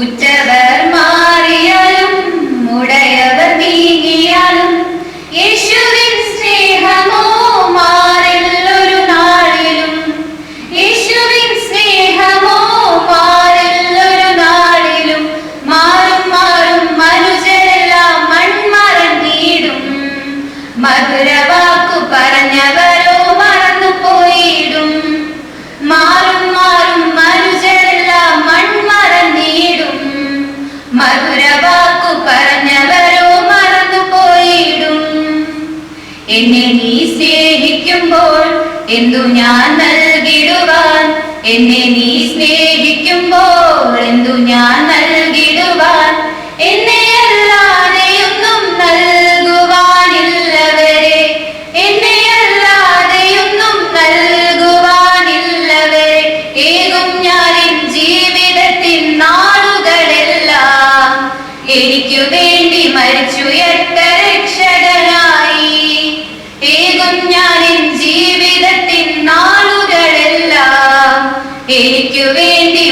ഉറ്റവർ മാറിയാലും ഉടയവർ നീങ്ങിയാലും യേശുവിൻ സ്നേഹമോ മാറില്ലൊരു നാളിലും. യേശുവിൻ സ്നേഹമോ മാറില്ലൊരു നാളിലും. മാറും മാറും മനുഷ്യരെല്ലാം മൺമറന്നിടും മധുരവാക്കു എന്നെ നീ സ്നേഹിക്കുമ്പോൾ എന്തു ഞാൻ നൽകിടുവാൻ? എന്നെ നീ സ്നേഹിക്കുമ്പോൾ എന്തു ഞാൻ നൽകിടുവാൻ? എന്നെ എന്നെ ഏകും ഞാൻ ജീവിതത്തിൻ എനിക്കു വേണ്ടി മരിച്ചു എട്ട് രക്ഷകനായി എനിക്കു വേണ്ടി